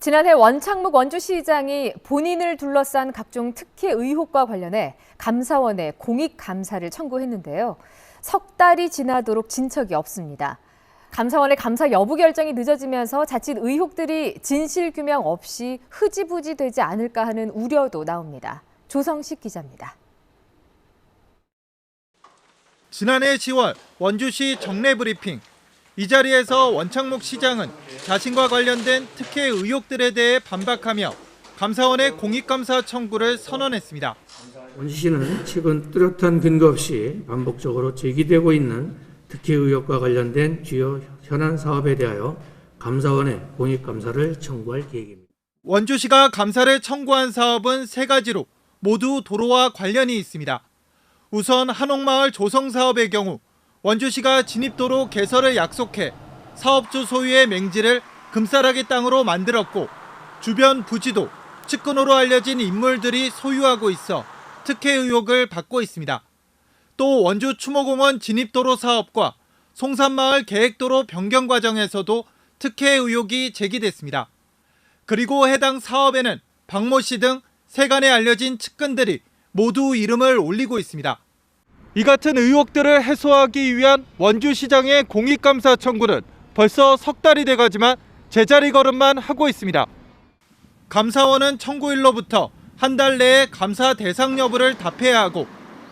지난해 원창묵 원주시장이 본인을 둘러싼 각종 특혜 의혹과 관련해 감사원에 공익 감사를 청구했는데요. 석 달이 지나도록 진척이 없습니다. 감사원의 감사 여부 결정이 늦어지면서 자칫 의혹들이 진실 규명 없이 흐지부지 되지 않을까 하는 우려도 나옵니다. 조성식 기자입니다. 지난해 10월 원주시 정례 브리핑. 이 자리에서 원창묵 시장은 자신과 관련된 특혜 의혹들에 대해 반박하며 감사원의 공익감사 청구를 선언했습니다. 원주시는 최근 뚜렷한 근거 없이 반복적으로 제기되고 있는 특혜 의혹과 관련된 주요 현안 사업에 대하여 감사원에 공익감사를 청구할 계획입니다. 원주시가 감사를 청구한 사업은 세 가지로 모두 도로와 관련이 있습니다. 우선 한옥마을 조성 사업의 경우 원주시가 진입도로 개설을 약속해 사업주 소유의 맹지를 금싸라기 땅으로 만들었고 주변 부지도 측근으로 알려진 인물들이 소유하고 있어 특혜 의혹을 받고 있습니다. 또 원주 추모공원 진입도로 사업과 송산마을 계획도로 변경 과정에서도 특혜 의혹이 제기됐습니다. 그리고 해당 사업에는 박모 씨 등 세간에 알려진 측근들이 모두 이름을 올리고 있습니다. 이 같은 의혹들을 해소하기 위한 원주시장의 공익감사 청구는 벌써 석 달이 돼가지만 제자리 걸음만 하고 있습니다. 감사원은 청구일로부터 한 달 내에 감사 대상 여부를 답해야 하고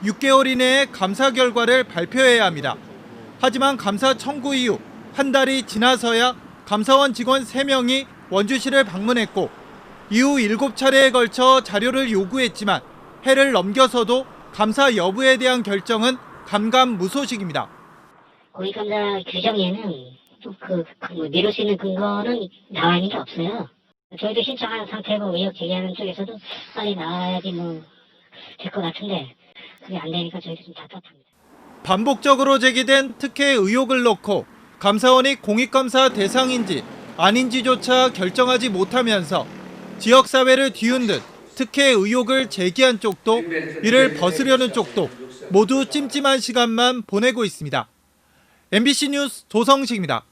6개월 이내에 감사 결과를 발표해야 합니다. 하지만 감사 청구 이후 한 달이 지나서야 감사원 직원 3명이 원주시를 방문했고 이후 7차례에 걸쳐 자료를 요구했지만 해를 넘겨서도 감사 여부에 대한 결정은 감감무소식입니다. 고위감사 규정에는 또그 그, 뭐 미룰 수 있는 근거는 나와 있는 게 없어요. 저희도 신청한 상태고 의혹 제기하는 쪽에서도 빨리 나와야지 뭐 될 것 같은데 그게 안 되니까 저희도 좀 답답합니다. 반복적으로 제기된 특혜 의혹을 놓고 감사원이 공익감사 대상인지 아닌지조차 결정하지 못하면서 지역사회를 뒤흔든 특혜 의혹을 제기한 쪽도 이를 벗으려는 쪽도 모두 찜찜한 시간만 보내고 있습니다. MBC 뉴스 조성식입니다.